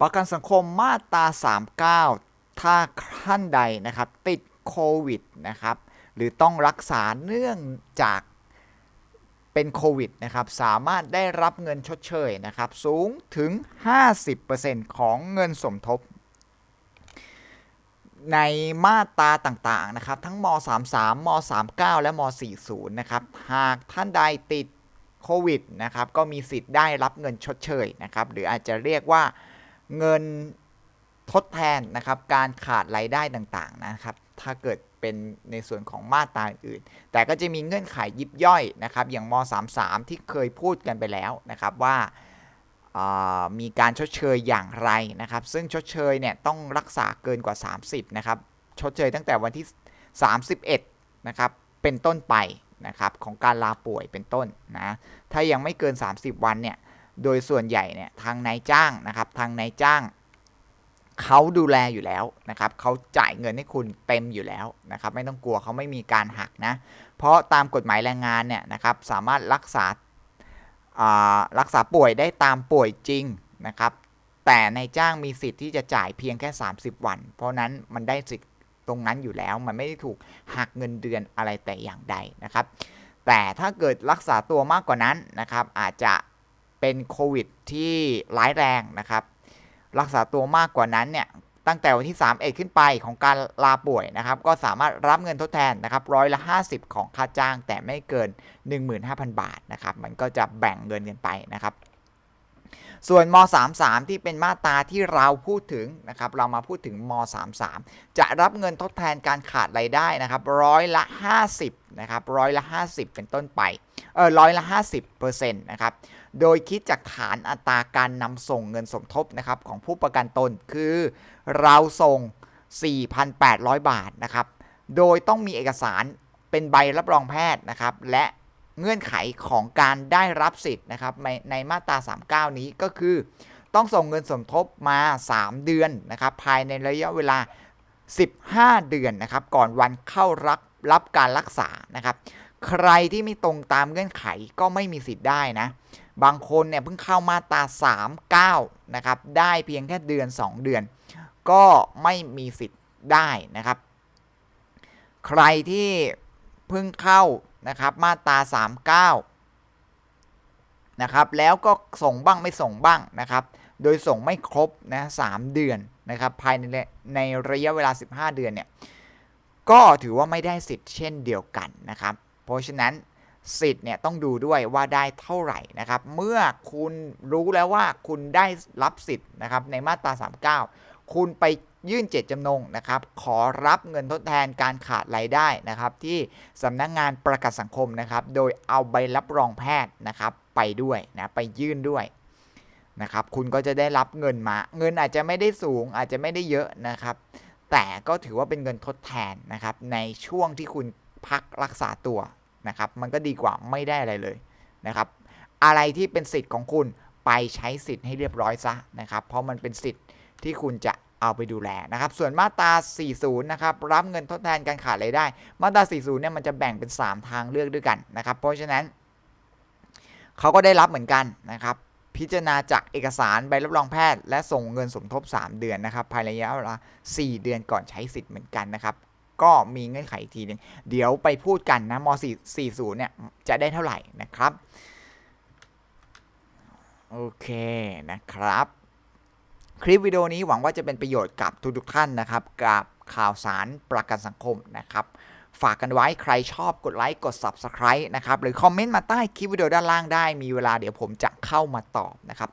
ประกันสังคมมาตรา 39 ถ้าท่านใดนะครับติดโควิดนะครับหรือต้องรักษาเนื่องจากเป็นโควิดนะครับสามารถได้รับเงินชดเชยนะครับสูงถึง 50%ของเงินสมทบ ในมาตราต่างๆนะครับทั้งม 33 ม 39 และม 40 นะครับหากท่านใดติดโควิดนะครับก็มีสิทธิ์ได้รับเงินชดเชยนะครับหรืออาจจะเรียกว่า เงินทดแทนนะครับการขาดรายได้ต่างๆนะครับ ถ้าเกิดเป็นในส่วนของมาตราอื่น แต่ก็จะมีเงื่อนไขยิบย่อยนะครับ อย่างม 33 ที่เคยพูดกันไปแล้วนะครับว่ามีการชดเชยอย่างไรนะครับ ซึ่งชดเชยเนี่ยต้องรักษาเกินกว่า 30นะครับชดเชยตั้งแต่วันที่ 31นะครับเป็นต้นไปนะครับของการลาป่วยเป็นต้นนะถ้ายังไม่เกิน 30 วันเนี่ย โดยส่วนใหญ่เนี่ยทางนายจ้างนะครับทางนายจ้างเขาดูแลอยู่แล้วนะครับเขาจ่ายเงินให้คุณเต็มอยู่แล้วนะครับ ไม่ต้องกลัวเขาไม่มีการหักนะ เพราะตามกฎหมายแรงงานเนี่ยนะครับสามารถรักษารักษาป่วยได้ตามป่วยจริงนะครับ แต่นายจ้างมีสิทธิ์ที่จะจ่ายเพียงแค่ 30 วัน เพราะนั้นมันได้สิทธิ์ตรงนั้นอยู่แล้ว มันไม่ได้ถูกหักเงินเดือนอะไรแต่อย่างใดนะครับ แต่ถ้าเกิดรักษาตัวมากกว่านั้นนะครับ อาจจะ เป็นโควิดที่ร้ายแรงนะครับ รักษาตัวมากกว่านั้นเนี่ยตั้งแต่วันที่ 3 เอ็ดขึ้นไปของการลาป่วยนะครับ ก็สามารถรับเงินทดแทนนะครับร้อยละ 50 ของค่าจ้างแต่ไม่เกิน 15,000 บาทนะครับ มันก็จะแบ่งเงินกันไปนะครับ ส่วนม 33 ที่เป็นมาตราที่เราพูดถึงนะครับเรามาพูดถึงม 33 จะรับเงินทดแทนการขาดรายได้นะครับร้อยละ 50นะครับร้อยละ 50 เป็นต้นไปเออร้อยละ 50%นะครับโดยคิดจากฐานอัตราการนำส่งเงินสมทบนะครับของผู้ประกันตนคือ เราส่ง 4,800 บาทนะครับโดยต้องมีเอกสารเป็นใบรับรองแพทย์นะครับและ เงื่อนไขของการได้รับสิทธิ์นะครับในในมาตรา 39 นี้ก็คือ ต้องส่งเงินสมทบมา 3 เดือนนะครับภายในระยะเวลา 15 เดือนนะครับก่อนวันเข้ารับรับการรักษานะครับใครที่ไม่ตรงตามเงื่อนไขก็ไม่มีสิทธิ์ได้นะ บางคนเนี่ยเพิ่งเข้ามาตรา 39 นะครับ ได้เพียงแค่เดือน 2 เดือน ก็ไม่มีสิทธิ์ได้นะครับ ใครที่เพิ่งเข้า นะครับ มาตรา 39 นะครับ แล้วก็ส่งบ้างไม่ส่งบ้างนะครับ โดยส่งไม่ครบนะสเดือนนะครับ ภายในในระยะเวลา 15 เดือนเนี่ยก็ถือว่าไม่ได้สิทธิ์เช่นเดียวกันนะครับ เพราะฉะนั้นสิทธิ์เนี่ยต้องดูด้วยว่าได้เท่าไหร่นะครับ เมื่อคุณรู้แล้วว่าคุณได้รับสิทธิ์นะครับในมาตรา 39 คุณไปยื่นเจตจำนงนะครับ ขอรับเงินทดแทนการขาดรายได้นะครับ ที่สำนักงงานประกันสังคมนะครับ โดยเอาใบรับรองแพทย์นะครับ ไปด้วยนะไปยื่นด้วยนะครับ คุณก็จะได้รับเงินมา เงินอาจจะไม่ได้สูง อาจจะไม่ได้เยอะนะครับ แต่ก็ถือว่าเป็นเงินทดแทนนะครับ ในช่วงที่คุณพักรักษาตัวนะครับ มันก็ดีกว่าไม่ได้อะไรเลยนะครับ อะไรที่เป็นสิทธิ์ของคุณไปใช้สิทธิ์ให้เรียบร้อยซะนะครับ เพราะมันเป็นสิทธิ์ ที่คุณจะเอาไปดูแลนะครับ ส่วนมาตรา 40 นะครับ รับเงินทดแทนการขาดรายได้ มาตรา 40 เนี่ยมันจะแบ่งเป็น 3 ทางเลือกด้วยกันนะครับ เพราะฉะนั้น เขาก็ได้รับเหมือนกันนะครับ พิจารณาจากเอกสารใบรับรองแพทย์ และส่งเงินสมทบ 3 เดือนนะครับ ภายในระยะเวลา 4 เดือนก่อนใช้สิทธิ์เหมือนกันนะครับ ก็มีเงื่อนไขอีกทีนึง เดี๋ยวไปพูดกันนะม .40 เนี่ยจะได้เท่าไหร่นะครับ โอเคนะครับ คลิปวิดีโอนี้หวังว่าจะเป็นประโยชน์กับทุกๆท่านนะครับ กับข่าวสารประกันสังคมนะครับ ฝากกันไว้ใครชอบกดไลค์กด Subscribe นะครับ หรือคอมเมนต์มาใต้คลิปวิดีโอด้านล่างได้มีเวลาเดี๋ยวผมจะเข้ามาตอบนะครับ